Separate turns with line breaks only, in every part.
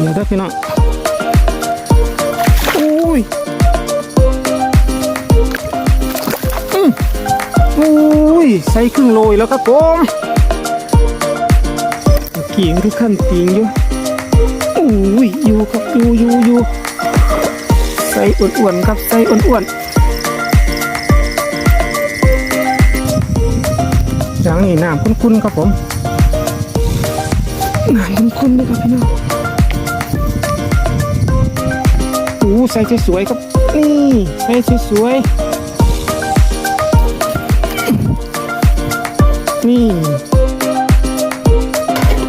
เดี๋ยวเด้อพี่น้องโอ้ยอืมโอ้ยใส่ครึ่งโลอีกแล้วครับผมกิ่งทุกขั้นติงอยู่โอ้ยอยู่ครับอยู่อยู่อยู่ใส่อ้วนๆครับใส่อ้วนๆอย่างนี้น้ำคุ้นๆครับผมน้ำคุ้นๆเลยครับพี่น้อง ใส่สวยๆครับ นี่ใส่สวยๆนี่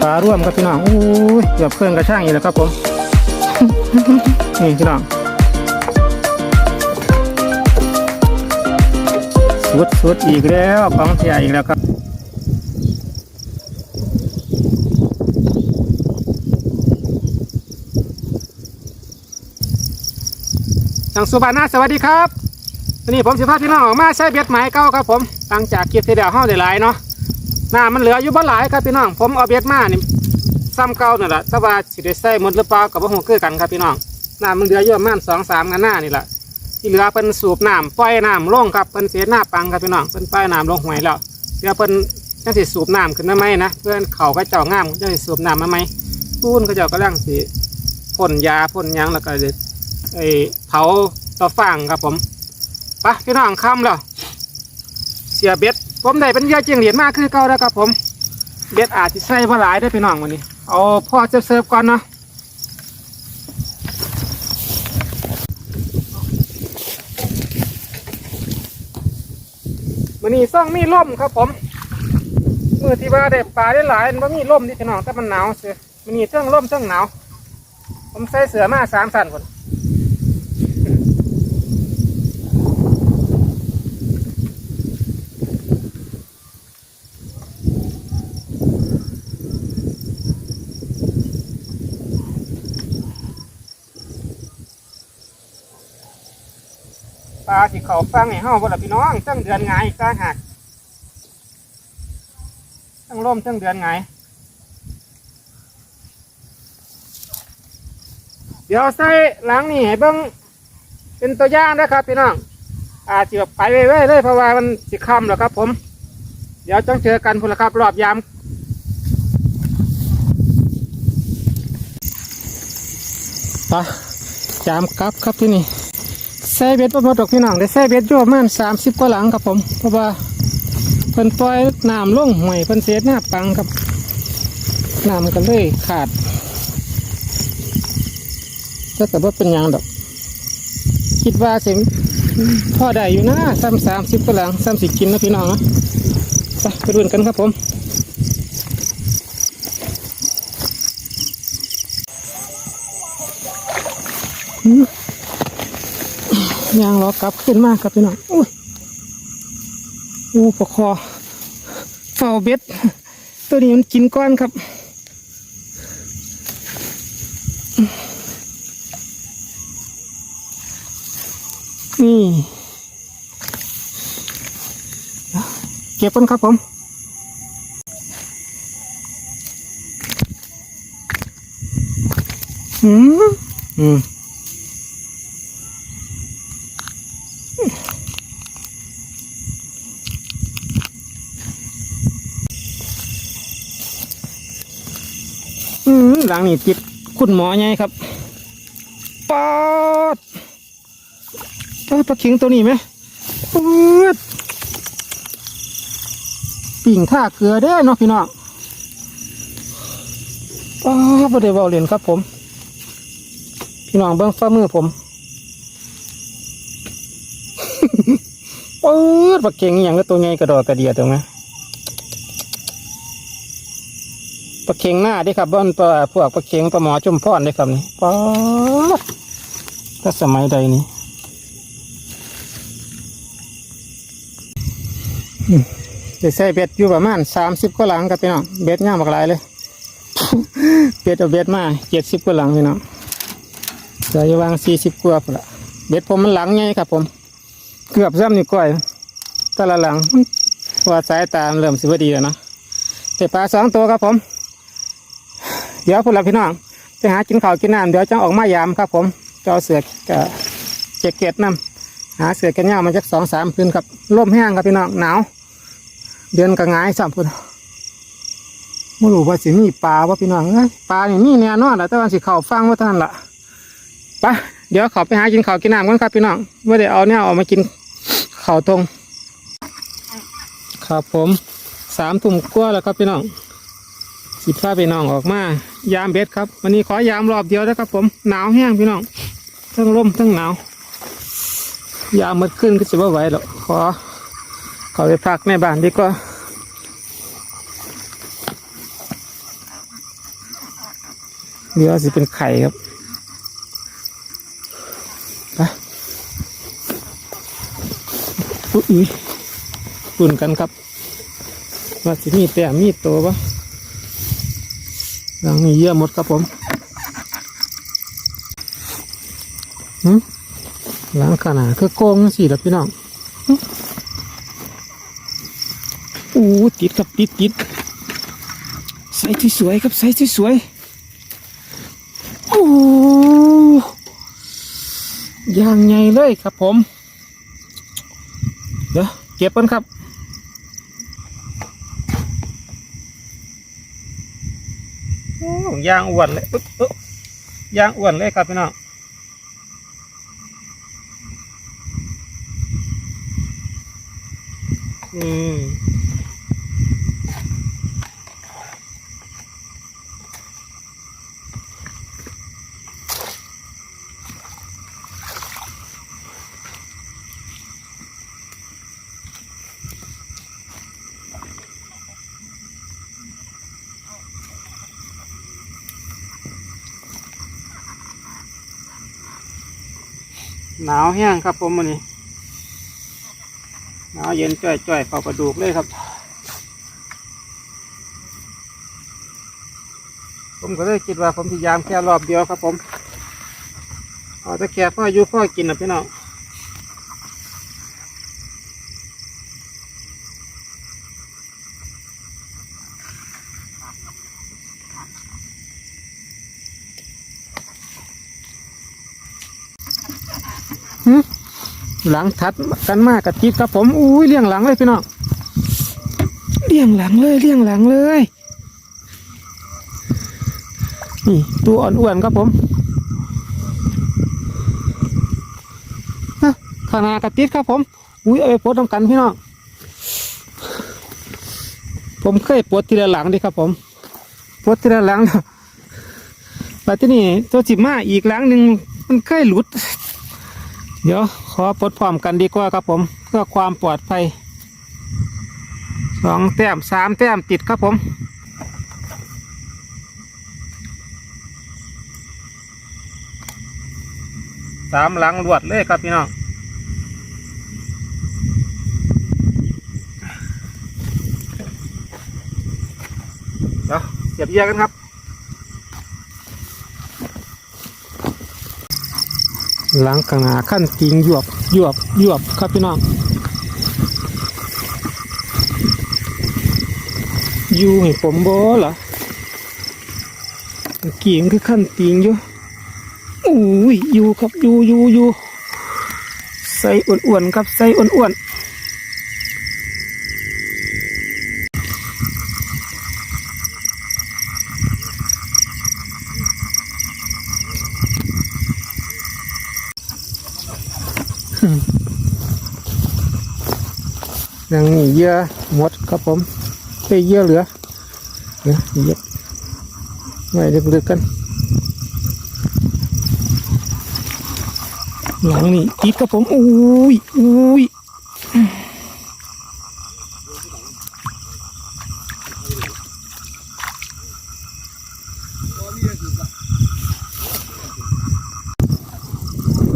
ปลาร่วมครับพี่น้องโอ้ยเกือบเครื่องกระช่างอีกแล้วครับผม นี่พี่น้องสุดสุดๆอีกแล้วของเสียอีกแล้วครับ ทางสุบานาสวัสดีครับวันนี้ผมสิพาพี่น้องออกมาใช้เบ็ดไม้เก่าครับผมหลังจากเก็บที่เดียวห้าได้หลายเนาะน้ามันเหลืออยู่บ่หลายครับพี่น้อง ผมเอาเบ็ดมานี่ซ้ำเก่านี่แหละแต่ว่าสิได้ใส่หมดหรือเปล่ากับบ่ฮู้คือกันครับพี่น้องน้ามันเหลืออยู่ประมาณสองสามกันหน้านี่แหละที่เหลือเป็นสูบน้ำปล่อยน้ำลงครับเป็นเสียหน้าปังครับพี่น้องเป็นปล่อยน้ำลงหวยแล้วเดี๋ยวเป็นจังสิสูบน้ำขึ้นมาไหมนะเพื่อนเขาก็เจ้างามจังสิสูบน้ำมาไหมปูนก็เจ้าก็ลังสิพ่นยาพ่นยังแล้วก็ ไอ้เผาต่อฟางครับผมปะพี่น้องคำแล้วเสียเบ็ด ผมได้เป็นเยาเจียงเหรียญมากคือเก่าแล้วครับผมเบ็ดอาจจะใส่มาหลายได้พี่น้องวันนี้ เอาพ่อเสิร์ฟก่อนเนาะวันนี้ซ่องมีล่มครับผมมือที่ว่าได้ปลาได้หลายมันบ่มีล่มนี่พี่น้องแต่มันหนาวเสียมันมีเรื่องล่มเรื่องหนาว ผมใส่เสือมาสามสันคนาที่เขาฟังให้เฮาบ่ล่ะพี่น้องตั้งเดือนไงายตั้งหักตั้งร่มตั้งเดือนไงเดี๋ยวใส่หลังนี่ให้เบิ่งเป็นตัวอย่างนะครับพี่น้องอาจจะไปเรื่อยๆเลยเพราะว่ามันสิค่ำแล้วครับ ผม เดี๋ยวจังเจอกันพุ่นละครับรอบยามปะยามกลับครับที่นี่ ใส่เบ็ดประมาณดอกพี่น้องได้ใส่เบ็ดอยู่ประมาณสามสิบกว่าหลังครับผม เพราะว่าเพิ่นปล่อยน้ำลงห่วยเพิ่นเสียหน้าปังครับน้ำก็เลยขาดถ้าแต่ว่าเป็นยังดอก คิดว่าเสิพ่อได้อยู่นะซ้ำสามสิบกว่าหลังซ้ำสิบกินนะพี่น้องนะไปไปดูกันครับผม ยางล้อกลับขึ้นมากครับพี่น้องอุ้ยอู้ปะคอเฝ้าเบ็ด ตัวนี้มันกินก้อนครับนี่เก็บกันครับผมอืมอืม หลังนี่ติดคุณหมอไงครับปอดปอดปลาเข็งตัวนี้ไหมปืดปิ่งท่าเกลือเด้เนาะพี่น้องปอดประเดี๋ยวเบาเรียนครับผม พี่น้องเบิ้งฝ่ามือผมปืดปลาเข็งอย่างก็ตัวไงกระดอกกระเดียตัวไหม ปลาเค็งหน้าดิครับบ้านปลาพวกปลาเค็งปลาหมอจุ่มพอนเดิครับนี่ป๊าถ้าสมัยใดนี่อืมจะใส่เบ็ดอยู่ประมาณสามสิบกว่าหลังครับพี่น้องเบ็ดง่ามบักหลายเลยเบ็ดเอาเบ็ดมาเจ็ดสิบกว่าหลังพี่น้องจะอยู่วางสี่สิบกว่าละเบ็ดผมมันหลังไงครับผม เกือบซ้ำนี่ก้อยแต่ละหลังว่าสายตามเริ่มสิบดีแล้วนะเจ็บปลาสองตัวครับผม เดี๋ยวพวกเราพี่น้องไปหากินข้าวกินน้ำเดี๋ยวจะออกมายามครับ ผมจะเอาเสือกเจ็กเก็ตน้ำหาเสือแขนยาวมาจากสองสามคืนครับร่มแห้งครับพี่น้องหนาวเดือนกระงายสามพุ่นไม่รู้ว่าสิมีปลาว่าพี่น้องเอ้ยปลานี่มีแน่นอนแหละแต่ว่าสิเข่าฟังว่าท่านละไปเดี๋ยวเขาไปหากินข้าวกินน้ำกันครับพี่น้องไม่ได้เอาเนี่ยเอามากินข้าวตรงครับผมสามทุ่มกว่าแล้วครับพี่น้องสิพาพี่น้องออกมา ยามเบ็ดครับวันนี้ขอยามรอบเดียวนะครับ ผมหนาวแห้งพี่น้องทั้งลมทั้งหนาวยามมืดขึ้นก็จะไม่ไหวหรอกขอขอไปพักในบ้านดีกว่าเดี๋ยวสิเป็นไข่ครับไปอุ๊ยรุ่นกันครับ ว่าสิมีแต่มีโตวปะ หลังนี้เยอะหมดครับผมหึหลังขนาดคือโกงสิแล้วพี่น้องอู้ติดครับติดติดใส่ที่สวยครับใส่ที่สวยโอ้ยางใหญ่เลยครับผม เดี๋ยวเก็บกันครับ โอ้ ยางอ้วนเลยอึ๊บอึ๊บยางอ้วนเลยครับพี่น้องอืมาวแห้งครับผมวันนี้หนาวเย็นจ่อยๆเข่ากระดูกเลยครับ ผมก็เลยคิดว่าผมพยายามแค่รอบเดียวครับผมเอาแต่แค่พ่ออยู่พ่อกินนะพี่น้อง หลังทัดกันมากกับจิบครับผมอุ้ยเลี้ยงหลังเลยพี่น้องเลี้ยงหลังเลยเลี้ยงหลังเลยนี่ตัวอ่อนๆครับผมฮะขางหนากระติดครับผม อุ้ยเอาไปปลดทำกันพี่น้อง ผมเคยปลดทีละหลังดิครับผมปลดทีละหลังแต่ที่นี่ตัวจิบมาอีกหลังหนึ่งมันเคยหลุด เดี๋ยวขอปลดพร้อมกันดีกว่าครับผมเพื่อความปลอดภัยสองแต้มสามแต้มติดครับผมสามหลังรวดเลยครับพี่น้องเดี๋ยวเสียบเยอะกันครับ หลังกังหนาขั้นติงหยวบหยวบหยวบครับพี่น้องอยู่ให้ผมบ่เหรอเกี้มันคือขั้นติงอยู่อุ้ยอยู่ครับอยู่อยู่อยู่ใส่อ้วนๆครับใส่อ้วนๆ ยังมีเยอะหมดครับผมไปเยอะเหลือเหลือเยอะไว้ลึกๆกัน หลังนี่ติดครับผมอุ้ยอุ้ย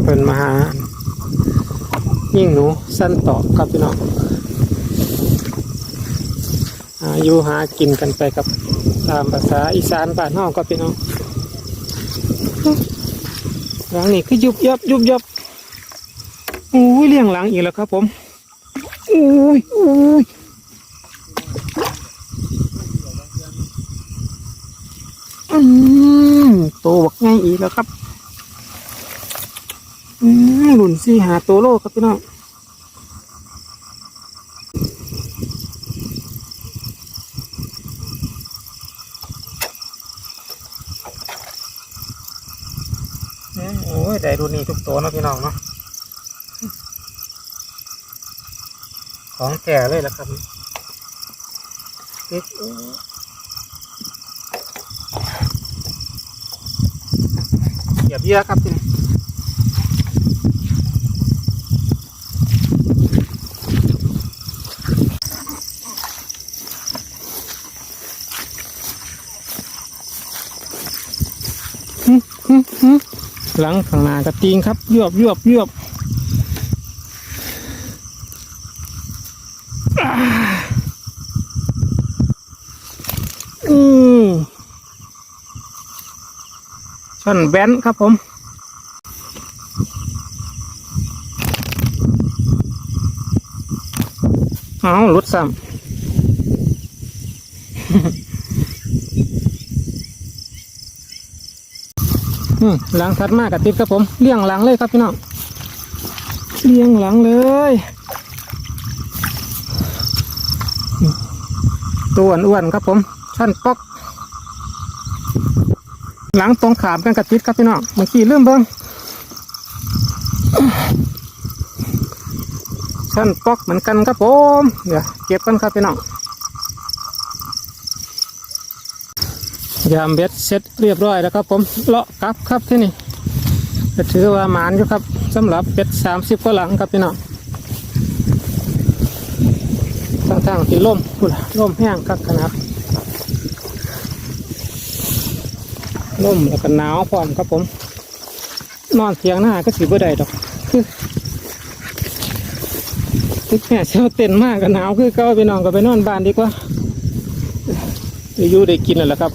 เป็นมหายิ่งหนูสั้นต่อครับพี่น้อง อาอยุหากินกันไปกับตามภาษาอีสานบ้านนอกครับพี่น้องหลังนี่คือยุบยับยุบยับอุ้ยเลี้ยงหลังอีกแล้วครับผมอุ้ยอุ้ยอืมโตบักไงอีกแล้วครับอืมหลุนซี่หาโตโลครับพี่น้อง อื มโอ้ยได้ดูนี่ทุกตัวเนาะพี่น้องเนาะของแก่เลยละครับติ๊กเหยียบเยอะครับทีนี้ หลังข้างหน้ากระติงครับยวบยวบยวบอืมช่อนแบนครับผมเอาลุดซ้ำ อืมหลังถัดมากกับติดครับผมเลี้ยงหลังเลยครับพี่น้องเลี้ยงหลังเลยตัวอ้วนๆครับผมชั้นป๊อก หลังตรงขามกันกระติดครับพี่น้องเมื่อกี้ลืมเบิ้งชั้นป๊อกเหมือนกันครับผม เดี๋ยวเก็บกันครับพี่น้อง ยามเบ็ดเสร็จเรียบร้อยแล้วครับผมเลาะกลับครับที่นี่ก็ถือว่าหมานอยู่ครับสำหรับเป็ดสามสิบกว่าหลังครับพี่น้องทางทางที่ล่มพุ่นล่มแห้งคักขนาดล่มแล้วก็หนาวพร้อมครับผม นอนเทียงหน้าก็สิบ่ได้ดอกคือทึกแม่เช้าเต้นมากก็หนาวคือเก็ไปนอนก็ไปนอนบ้านดีกว่าอยู่ได้กินแล้วล่ะครับ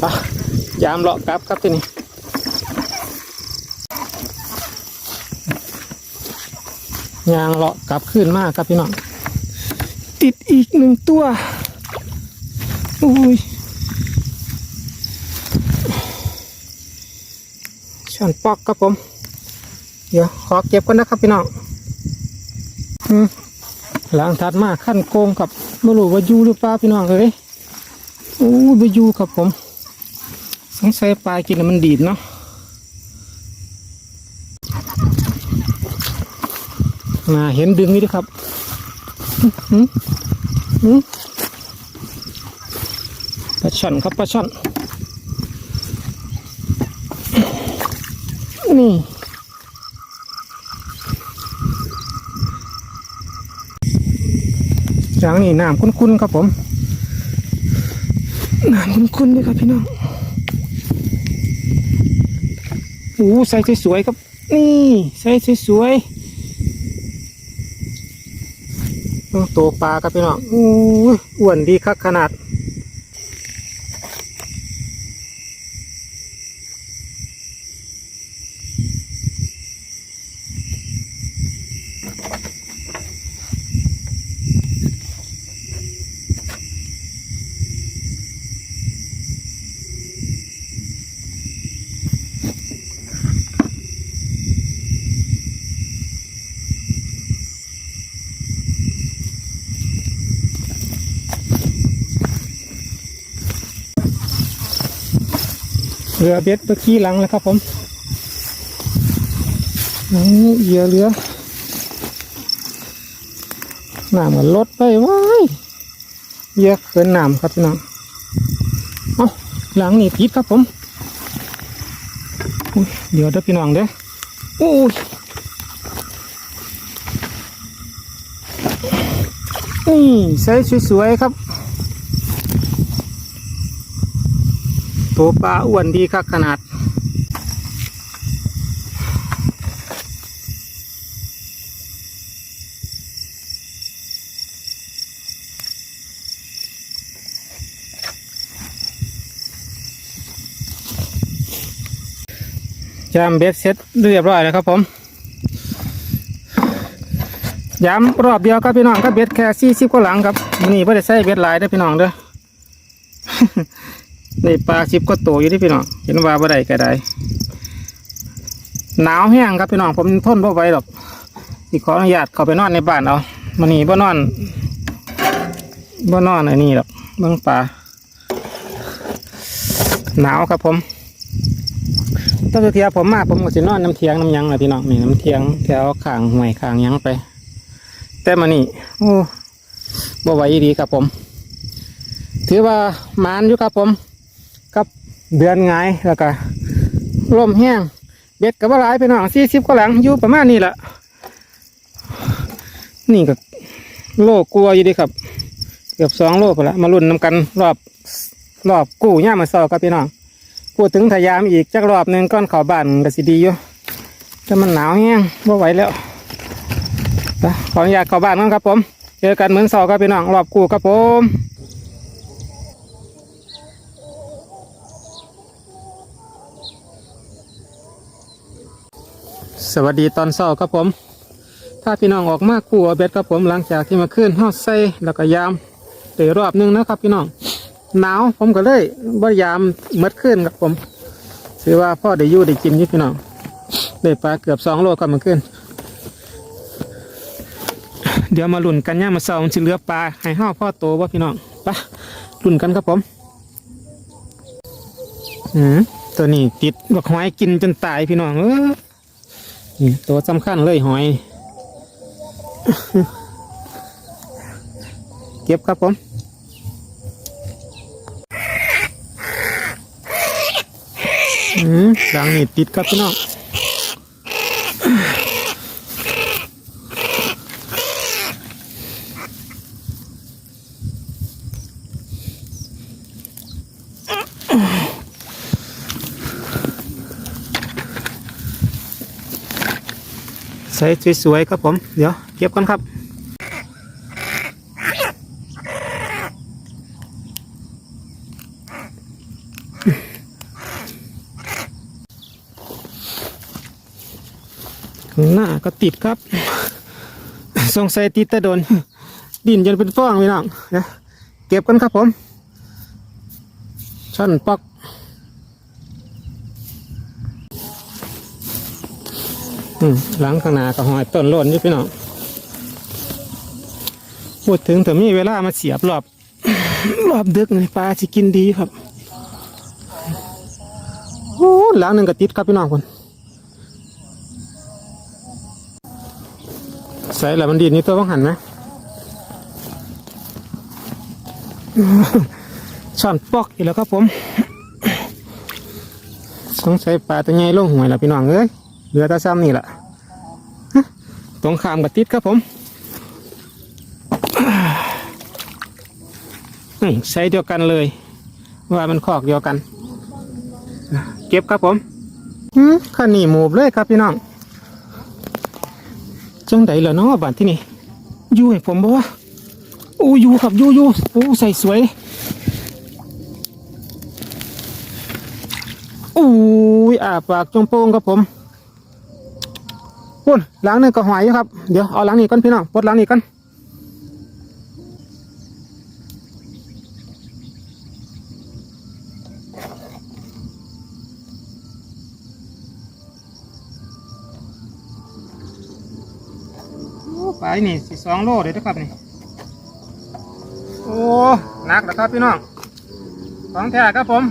ไป ยามเลาะกลับครับที่นี่ยางเลาะกลับขึ้นมากครับพี่น้องติดอีกหนึ่งตัวอุ้ยช่อนปอกครับผม เดี๋ยวขอเก็บกันนะครับพี่น้องหลังถัดมาขั้นโกงครับไม่รู้ว่ายูหรือเปล่าพี่น้องเลยโอ้ยไปยูครับผม สงสัยปลากินแล้วมันดีดเนาะมาเห็นดึงนี่ดิครับหืมหืมปลาช่อนครับปลาช่อน นี่อย่างนี้น้ำคุ้นๆครับผมน้ำคุ้นๆด้วยครับพี่น้อง โอ้ใส่สวยๆครับ นี่ใส่สวยๆต้องโตปลาครับพี่น้องอู้ยอ้วนดีคักขนาด รือเบ็ดเมื่อกี้หลังแล้วครับผมนี่เหยื่อเรือน้ำมันลดไปว้ายเยื่อเกินหน้ำครับพี่น้องเอาหลังนี่พิษครับผมเดี๋ยวเด้อพี่น้องเด้ออู้ยนี่ใส่สวยๆครับ ตัวปลาอ้วนดีครับขนาด จามเบ็ดเสร็จเรียบร้อยแล้วครับผมย้ำรอบเดียวครับพี่น้องก็เบ็ดแค่สี่สิบกว่าหลังครับนี่ไม่ได้ใส่เบ็ดหลายเด้พี่น้องเด้อ ได้ปลาสิบก็โตอยู่ที่พี่น้องเห็นว่าบ่ได้ก็ได้หนาวแห้งครับพี่น้องผมทนบ่ไหวหรอกสิขออนุญาตเข้าไปนอนในบ้านเอามันนี่บ่นอนบ่นอนอันนี้หรอกเบิ่งปลาหนาวครับผมตั้งแต่เทียผมมาผมก็สินอนน้ำเทียงน้ำยังแหละพี่น้องนี่น้ำเทียงแถวข้างห่วยข้างยังไป แต่มานี่โอ้บ่ไหวดีครับผม ถือว่ามานอยู่ครับผม กับเดือนไงายแล้วก็ลมแห้งเบ็ดกับว่าหลายไปหน่องสี่สิบกว่าหลังอยู่ประมาณนี้แหละนี่ก็โลกลัวอยู่ดีครับเกือบสองโลไปละมาลุ้นนำกันรอบรอบกู้ย่ามาเศร้าครับพี่น้องพูดถึงทยามอีกจักรอบหนึ่งก้อนข่าบ้านก็สิดีอยู่แต่มันหนาวแห้งว่าไหวแล้วขออนุญาตข้าบ้านกันครับผมเจอกันเหมือนเศร้าครับพี่น้องรอบกู้ครับผม วัสดีตอนเช้าครับผม ถ้าพี่น้องออกมากู้เอาเบ็ดครับผมหลังจากที่มาขึ้นห้าใส่แล้วก็ยามเตะรอบหนึงนะครับพี่น้องหนาวผมก็เลยบ่ยามเมดขึ้นครับผมถือว่าพ่อได้ยู่ได้กินอยู่พี่น้องได้ปลาเกือบสองโลครับมาขึ้นเดี๋ยวมาลุ่นกันย่ามาเช้ามันสิเลือปลาให้ห้าพ่อโตว่าพี่น้องไปลุ่นกันครับผมอืมตัวนี้ติดบักหอยกินจนตายพี่น้องเออ นี่ตัวสำคัญเลยหอย เก็บครับผม อืมดังนี่ติดครับพี่น้อง ใส่สวยๆครับผม เดี๋ยวเก็บกันครับข้างหน้าก็ติดครับ สงสัยติดต่โดน ดินจนเป็นฟองพี่น้องเดี๋ยเก็บกันครับผม ช่อนปอก อืมหลังข้างหน้าก็หอยต้นโลนอยู่พี่น้องพูดถึงแต่มีเวลามาเสียบรอบ รอบดึกนี่ปลาจะกินดีครับโอ้หลังหนึ่งก็ติดครับพี่น้องคนใส่ล้วมันดีนี่ตัวบ้างหันไหมช่อนปอกอีกแล้วครับผม สงสัยปลาตัวใหญ่ลงหวยแล้วพี่น้องเอ้ย เหลือต่ซ้ำนี่แหละตรงขามกับติดครับผมนี่ใช้เดียวกันเลย ว่ามันคอกเดียวกัน เก็บครับผมขันนี่หมูบเลยครับพี่น้องจังไดเหรอเนาะบ้านที่นี่อยู่ให้ผมบอกว่าโอ้อยู่ครับอยู่อยู่โอ้ใส่สวยโอ้ยอาปากจงโป่งครับผม ปุ่นล้างหนึ่งก็หอยอยู่ครับ เดี๋ยวเอาล้างนี้ก่อนพี่น้องปลดล้างนี้ก่อนโอ้ไปนี่สิสองโลเดี๋ยวนะครับนี่ โอ้หนักนะครับพี่น้องของแท้ครับผม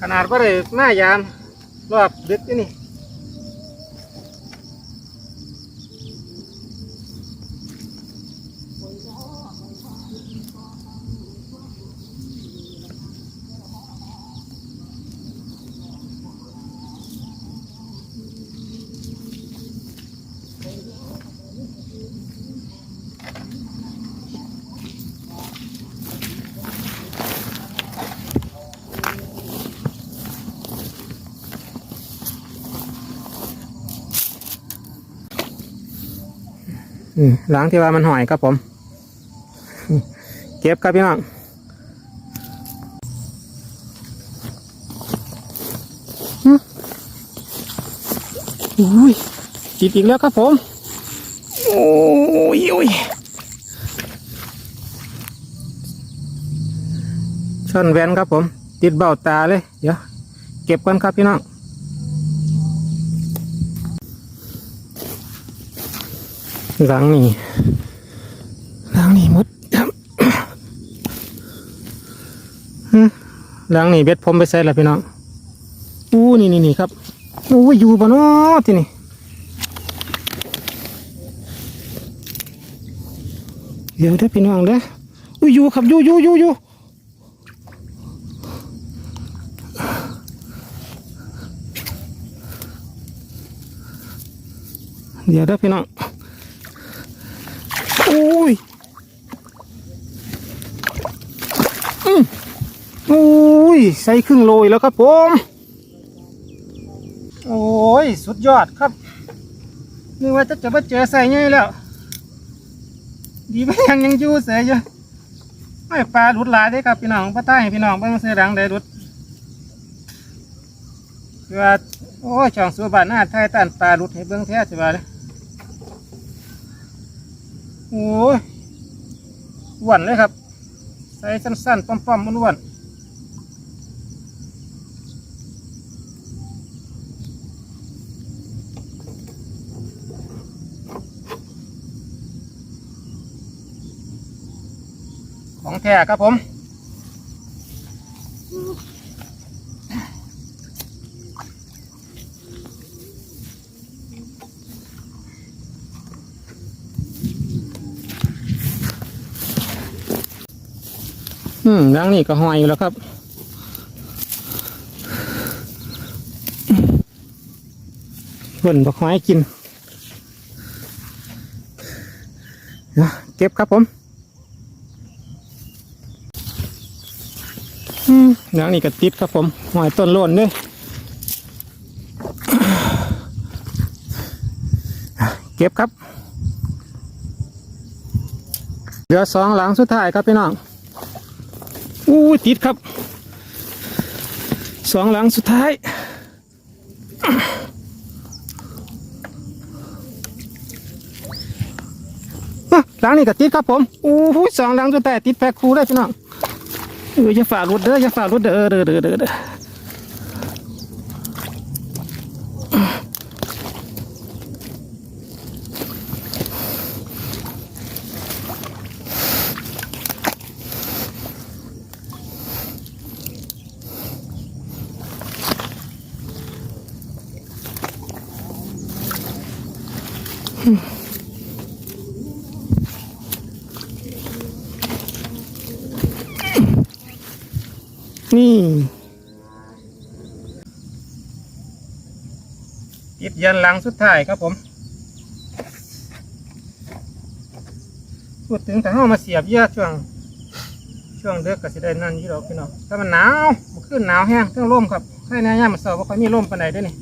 ขนาดว่าได้หน้ายามรอบดึกที่นี่ ล้างที่ว่ามันหอยครับผม เก็บครับพี่น้องหึอุ้ยจิตอีกแล้วครับผม โอ้ยโอ้ยช่อนแวนครับผม ติดเบ้าตาเลย เดี๋ยว เก็บก่อนครับพี่น้อง หลังนี่หลังนี่หมดครับหึหลังนี่เบ็ดผมไปใส่แล้วพี่น้องอู้นี่นี่นี่ครับอู้อยู่บ่เนาะที่นี่เดี๋ยวเด้อพี่น้องเด้ออุ้ยอยู่ครับอยู่อยู่อยู่อยู่เดี๋ยวเด้อพี่น้องอุ้ยอืม อุ้ยใส่ครึ่งโลยแล้วครับผม โอ้ย สุดยอดครับนึกว่าจะจะมาเจอใส่ไงแล้ว ดีไม่ยังยังยู่เสียอยู่ไม่ปลาหลุดหลายได้ครับพี่น้องปลาใต้พี่น้องเบิ่งเสียดังได้หลุดว่าโอ้ยช่องสูบานหน้าไทยต้านปลาหลุดให้เบิ่งแท้สิว่าเลยโอ้ยอ้วนเลยครับ ใส่สั้นๆป้อมๆอ้วนๆ ของแท้ครับผมอืมรังนี่ก็หอยอยู่แล้วครับเพิ่นบอกหอยกิน เก็บครับผม อืมแล้วนี่ก็ติดครับผมหอยต้นล้นด้วยเก็บครับเหลือสองหลังสุดท้ายครับพี่น้องอู้ติดครับสองหลังสุดท้ายหลังนี้ก็ติดครับผมอู้หูสองหลังสุดท้ายติดแพ็คคู่ได้พี่น้อง เอออย่าฝ่ารถเด้ออย่าฝ่ารถเด้อเด้อเด้อเด้อ นหลังสุดท้ายครับผมพูดถึงถ้าเรามาเสียบเยอะช่วง ช่วงเดือกก็สิได้นั่นอยู่ดอกพี่น้องถ้ามันหนาวมันขึ้นหนาวแห้งเครื่องร่มครับให้แน่ย่มันเสาร์ว่าค่อยมีร่มปานใดด้วยนี่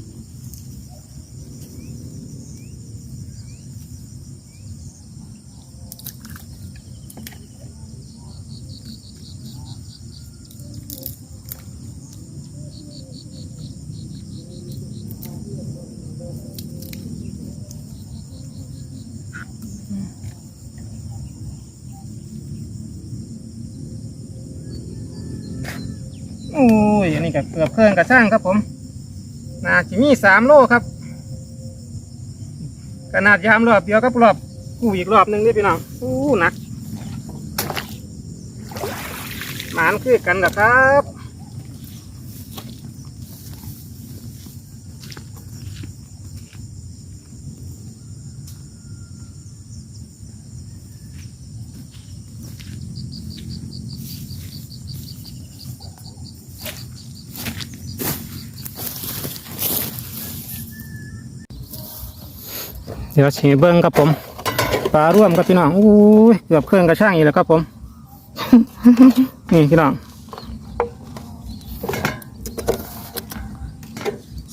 โอ้ ยอันนี้ก็เกือบเครื่องกระช่างครับผมนาจีมีสามโลครับ ขนาดยามรอบเดียวกับรอบกู้อีกรอบหนึ่งนี่พี่น้องอู้หนักหมานคือกันนะครับ ดี๋ยวฉีเบิ้งครับผมปลาร่วมครับพี่น้องอู้ยเกือบเครื่องกระช่างอีกแล้วครับผม นี่พี่น้อง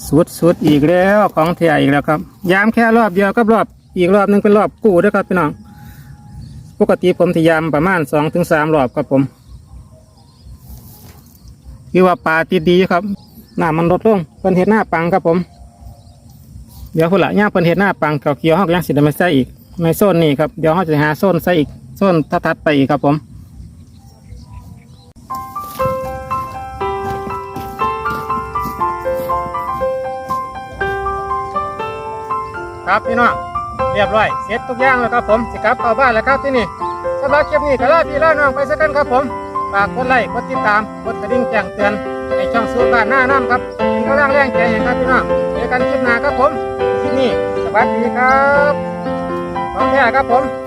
สุดสุดอีกแล้วของเทียอีกแล้วครับ ยามแค่รอบเดียวกับรอบอีกรอบหนึงเป็นรอบกู้ด้วยครับพี่น้อง ปกติผมที่ยามประมาณสองถึงสามรอบครับผมคือว่าปลาติดดีครับหน้ำมันลดลงเป็นเห็ดหน้าปังครับผม เดี๋ยวพุ่นละย่างเป็นเห็ดหน้าปังเกี่ยวเกียวๆเขาก็ยังสิได้มาใส่อีกในโซนนี้ครับเดี๋ยวเราจะหาโซนใส่อีกโซนทัดๆไปอีกครับผมครับพี่น้องเรียบร้อยเสร็จทุกอย่างแล้วครับผมสิกลับเข้าบ้านแล้วครับที่นี่สำหรับคลิปนี้ก็ลาพี่ลาน้องไปสักกันครับผมฝากกดไลค์กดติดตามกดกระดิ่งแจ้งเตือนในช่องสูตรบ้านหน้าน้ำครับเป็นกำลังแรงใจให้ครับพี่น้องเจอกันคลิปหน้าครับผม นี้สวัสดีครับน้องแท้ครับผม